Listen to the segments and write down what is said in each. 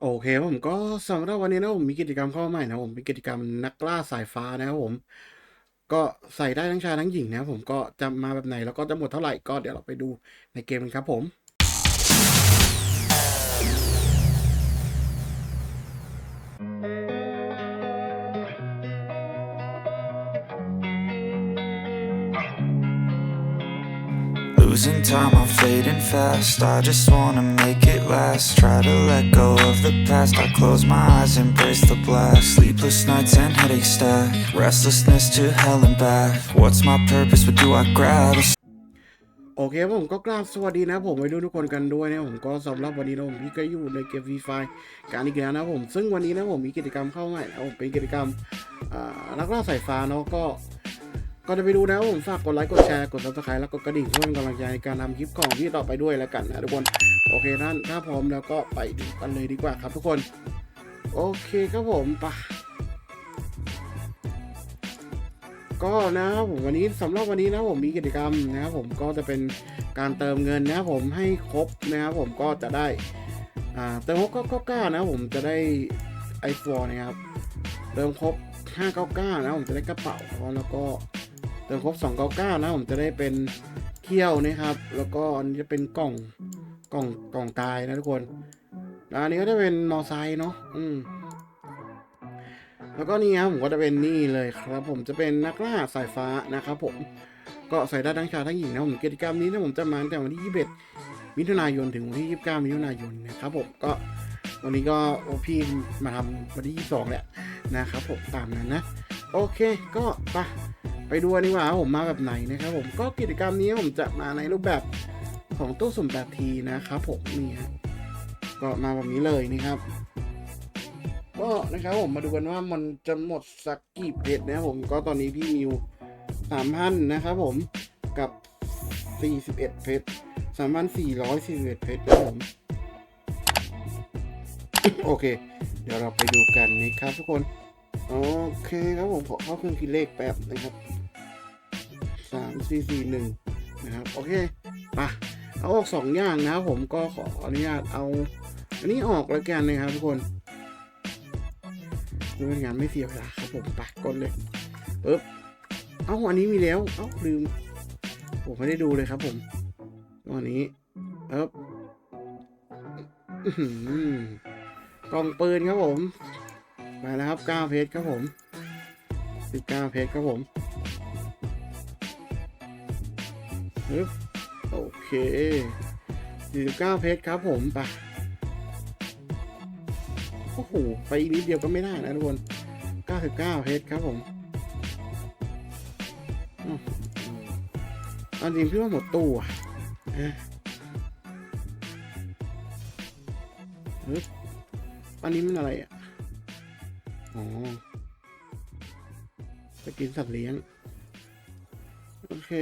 โอเคครับผมก็สำหรับวันนี้นะผมมีกิจกรรมเข้ามาใหม่นะผมเป็นกิจกรรมนักล่าสายฟ้านะครับผม ก็ใส่ได้ทั้งชายทั้งหญิงนะครับผมก็จะมาแบบไหนแล้วก็จะหมดเท่าไหร่ก็เดี๋ยวเราไปดูในเกมกันครับผม Losing time, I'm fading fast. I just wanna make it last. Try to let go of the past. I close my eyes, embrace the blast. Sleepless nights and headache stack. Restlessness to hell and back. What's my purpose? What do I grab? โอเคผมก็กราบสวัสดีนะผมไปดูทุกคนกันด้วยนะผมก็สำหรับวันนี้นะผมพี่ก็อยู่ในเกมฟรีไฟการอีกแล้วนะผมซึ่งวันนี้นะผมมีกิจกรรมเข้าใหม่นะผมเป็นกิจกรรมนักล่าสายฟ้าเนาะก็ ก็จะไปดูนะครับผมฝากกดไลค์กดแชร์กดซับสไครต์แล้วก็กระดิ่งเพื่อเป็นกำลังใจในการทำคลิปของพี่ต่อไปด้วยแล้วกันนะทุกคนโอเคท่านถ้าพร้อมแล้วก็ไปดูกันเลยดีกว่าครับทุกคน โอเคครับผมปะก็นะครับผมวันนี้สำหรับวันนี้นะผมมีกิจกรรมนะครับผมก็จะเป็นการเติมเงินนะครับผมให้ครบนะครับผมก็จะได้อ่าเติมครบก็ก้านะครับผมจะได้ไอโฟนนะครับเติมครบ599นะผมจะได้กระเป๋าแล้วก็ ติมครบ299นะผมจะได้เป็นเขี้ยวนะครับ แล้วก็อันนี้จะเป็นกล่องกล่องกล่องตายนะทุกคนแล้วอันนี้ก็จะเป็นมอไซค์เนาะอืมแล้วก็นี่ครับผมก็จะเป็นนี่เลยครับ ผมจะเป็นนักล่าสายฟ้านะครับผมก็ใส่ได้ทั้งชายทั้งหญิงนะผมกิจกรรมนี้นะผมจะมาตั้งแต่วันที่21มิถุนายนถึงวันที่29มิถุนายนนะครับผมก็วันนี้ก็พี่มาทำวันที่22แหละนะครับผมตามนั้นนะ โอเคก็ไป ไปดูนดีกว่าว่าผมมาแบบไหนนะครับผมก็กิจกรรมนี้ผมจะมาในรูปแบบของตู้สุ่มแบบทีนะครับผมนี่ฮะก็มาแบบนี้เลยนะครับ ก็นะครับผมมาดูกันว่ามันจะหมดสักกี่เพชรนะครับผมก็ตอนนี้พี่มิวสามพันนะครับผมกับสี่สิบเอ็ดเพชรสามพันสี่ร้อยสี่สิบเอ็ดเพชรนะครับผมโอเค เดี๋ยวเราไปดูกันนะครับทุกคน โอเคครับผมขอเข้าเครื่องคิดเลขแป๊บนะครับ สามสี่สี่หนึ่งนะครับ โอเคปะเอาออกสองอย่างนะครับผมก็ขออนุญาตเอา อันนี้ออกแล้วกันนะครับทุกคนดูเป็นงานไม่เสียเวลาครับผมไปกดเลยปึ๊บเอ้าอันนี้มีแล้ว เอ้าลืม ผมไม่ได้ดูเลยครับผมตัวนี้ปึ๊บอื้อหือกล่องปืนครับผมมาแล้วครับ 9 เพชรครับผม19เพชรครับผม ปึ๊บโอเค 49 เพชรครับผมไปโอ้โห ไปอีกนิดเดียวก็ไม่ได้นะทุกคน 99 เพชรครับผมอันจริงพี่ว่าหมดตู้อะเฮึบอันนี้มันอะไรอะ อ๋อไปกินสัตว์เลี้ยง โอเค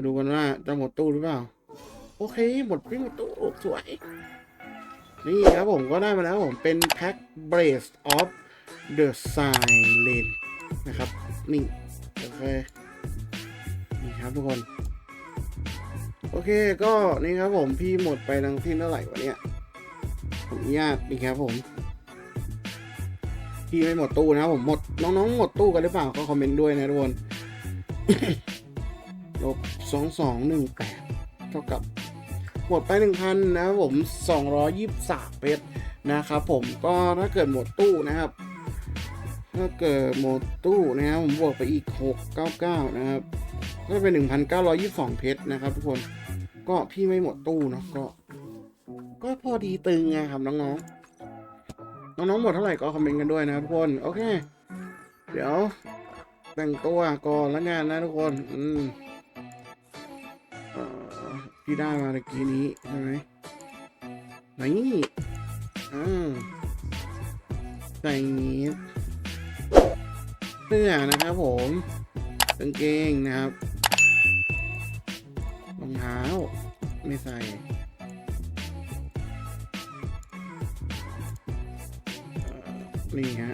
มาดูกันว่าจะหมดตู้หรือเปล่า โอเค หมดพี่หมดตู้สวย นี่ครับผมก็ได้มาแล้วผมเป็นแพ็ค Brace of the Silent นะครับ นี่ โอเค นี่ครับทุกคน โอเคก็นี่ครับผมพี่หมดไปทั้งที่เท่าไหร่วะเนี่ยผมอนุญาตนี่ครับผมพี่ไม่หมดตู้นะครับผมหมดน้องๆหมดตู้กันหรือเปล่าก็คอมเมนต์ด้วยนะทุกคน ลบสองสองหนึ่งแปดเท่ากับหมดไปหนึ่งพันนะครับผมสองร้อยยี่สิบสามเพชรนะครับผมก็ถ้าเกิดหมดตู้นะครับ ถ้าเกิดหมดตู้นะครับผมบวกไปอีกหกเก้าเก้านะครับก็เป็นหนึ่งพันเก้าร้อยยี่สิบสองเพชรนะครับ ทุกคนก็พี่ไม่หมดตู้เนาะก็ ก็พอดีตึงไงครับน้องๆน้องๆหมดเท่าไหร่ก็คอมเมนต์กันด้วยนะครับทุกคนโอเค เดี๋ยวแต่งตัวก่อนล้วงานนะทุกคน อืม ที่ได้มาเมื่อกี้นี้ใช่ไหมนี่อ่าใส่นี้เสื้อนะครับผมกางเกงนะครับรองเท้าไม่ใส่นี่ฮะ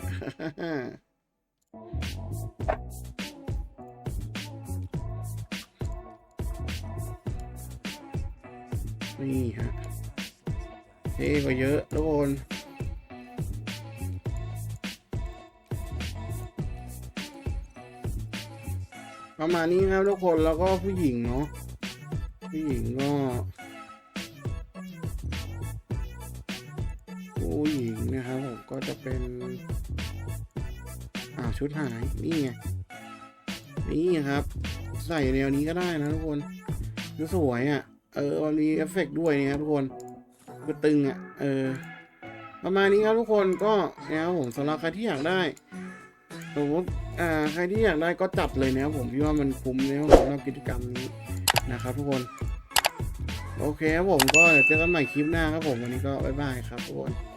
นี่ฮะเท่กว่าเยอะทุกคนประมาณนี้ครับทุกคนแล้วก็ผู้หญิงเนาะผู้หญิงก็ผู้หญิงนะครับผมก็จะเป็นอ่าชุดหายนี่ไงนี่ครับ ใส่แนวนี้ก็ได้นะทุกคนดูสวยอะ เออมันมีเอฟเฟกต์ด้วยนะครับทุกคนคือตึงอะเออประมาณนี้ครับทุกคนก็นะครับผมสำหรับใครที่อยากได้สมมติอ่าใครที่อยากได้ก็จัดเลยนะครับผมพี่ว่ามันคุ้มนะครับสำหรับกิจกรรมนี้นะครับ ทุกคนโอเคครับผมก็เจอกันใหม่คลิปหน้าครับผมวันนี้ก็บ๊ายบายครับทุกคน